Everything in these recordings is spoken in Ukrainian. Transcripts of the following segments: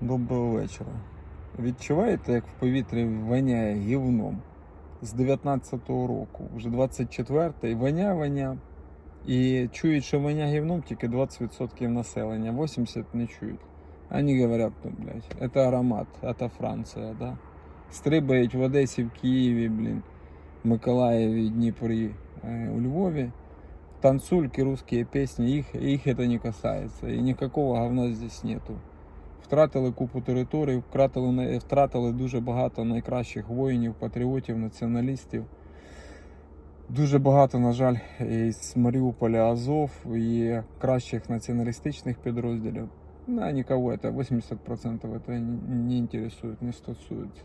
Доброго вечора. Відчуваєте, як в повітрі воняє гівном з 19-го року, вже 24-й, воня, воня. І чують, що воня гівном тільки 20% населення, 80% не чують. Вони говорять, ну, блядь, це аромат, це Франція, да? Стрибають в Одесі, в Києві, блін, в Миколаєві, Дніпрі, е, у Львові. Танцульки, русские песни, их, их это не касается. И никакого говна здесь нету. Втратили купу територій, втратили, втратили дуже багато найкращих воїнів, патріотів, націоналістів. Дуже багато, на жаль, із Маріуполя Азов і кращих націоналістичних підрозділів. Да, никого это 80% это не, интересует, не стосується.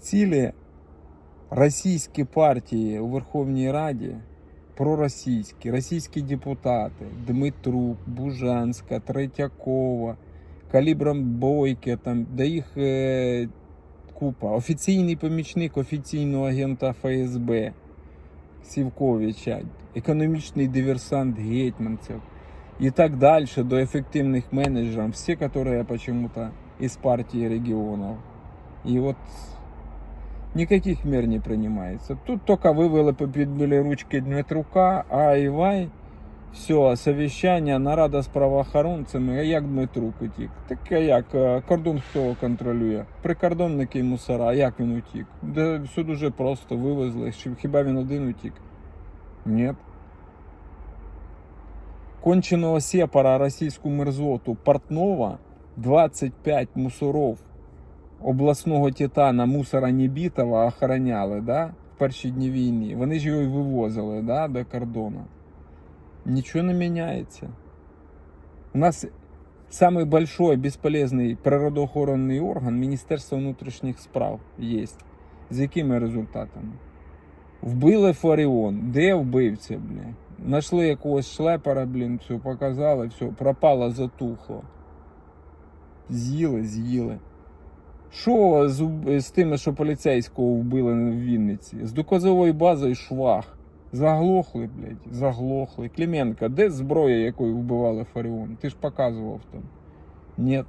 Цілі російські партії у Верховній Раді проросійські, російські депутати Дмитрук, Бужанська, Третьякова, Калібром Бойке, там, да їх е, купа. Офіційний помічник офіційного агента ФСБ Сівковича, економічний диверсант Гетьманцев і так далі до ефективних менеджерів, всі, які почему-то із партії регіонів. І от никаких мер не принимается. Тут только вывели победили ручки Дмитрука, ай вай. Все, совіщання, нарада з правоохоронцями. А як Дмитрук утік? Так а як? е, Кордон хто контролює? Прикордонники і мусора. Як він утік? Да все дуже просто, вивезли. Хіба він один утік? Ні. Конченого сепара російську мерзоту Портнова 25 мусоров обласного титана мусора Небітова охороняли, да? В перші дні війни. Вони ж його і вивозили, да, до кордону. Нічого не міняється. У нас самый большой бесполезный природоохоронний орган Міністерство внутрішніх справ є. З якими результатами? Вбили Фаріон. Де вбивця, блін? Нашли якогось шлепера, блін, все, показали, все, пропало, затухло. З'їли, з'їли. Що з, з тими, що поліцейського вбили в Вінниці? З доказовою базою швах. Заглохли, блядь, заглохли. Клименко, де зброя, якою вбивали Фаріон? Ти ж показував там. Ні.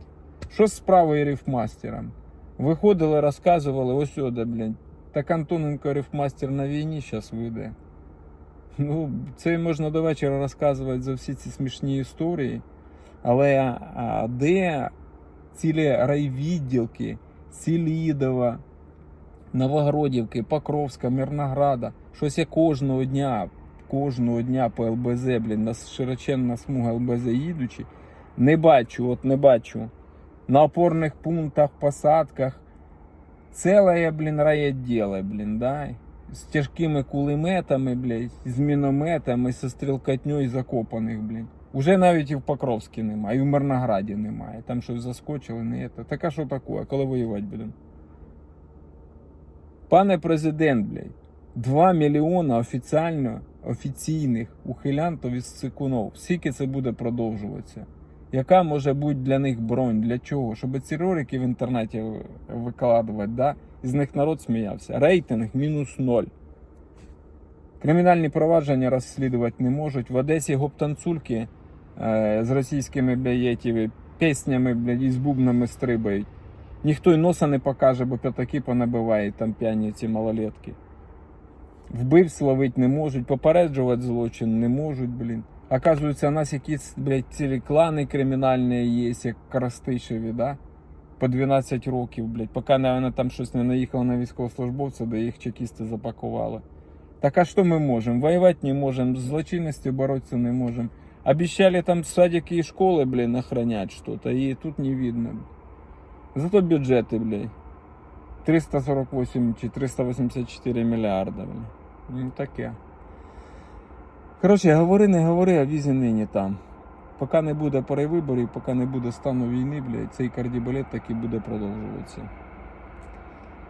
Що з справою рифмастером? Виходили, розказували, ось сюди, блядь. Так Антоненко рифмастер на війні зараз вийде. Ну, це можна до вечора розказувати за всі ці смішні історії. Але а, де цілі райвідділки, Селідова, Новогродівки, Покровська, Мирнограда. Щось я кожного дня, кожного дня по ЛБЗ, блін, на широченна смуга ЛБЗ їдучи, не бачу, от не бачу. На опорних пунктах, посадках. Целое, блін, райотделе, блін, да? З тяжкими кулеметами, блядь, з мінометами, зі стрілкатньою закопаних, блін. Уже навіть і в Покровській немає, і в Мирнограді немає. Там щось заскочили, не це. Так а що таке? Коли воювати будемо? Пане президент, блядь, 2 мільйона офіціально офіційних ухилянтів із цикунов. Скільки це буде продовжуватися? Яка може бути для них бронь? Для чого? Щоб ці ролики в інтернеті викладувати, да? І з них народ сміявся. Рейтинг мінус ноль. Кримінальні провадження розслідувати не можуть. В Одесі гоп-танцульки е, з російськими блядь, піснями блядь, і з бубнами стрибають. Ніхто й носа не покаже, бо п'ятаки понабивають там п'яні ці малолетки. Вбивць ловить не можуть, попереджувати злочин не можуть, блін. Оказується, у нас якісь, блядь, цілі клани кримінальні є, як Коростишеві, да? По 12 років, блядь, поки вони там щось не наїхало на військовослужбовця, де їх чекісти запакували. Так а що ми можемо? Воювати не можемо, з злочинністю боротися не можемо. Обещали там садики и школы, блин, охранять что-то, и тут не видно. Зато бюджеты, блядь. 348 чи 384 мільярда, блін. Ну таке. Коротше, говори, не говори, а візі нині там. Поки не буде перевиборів, поки не буде стану війни, блядь, цей кардібалет так і буде продовжуватися.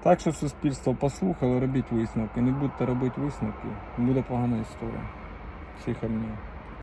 Так що суспільство послухало, робіть висновки. Не будете робити висновки, буде погана історія. Всіх обняв.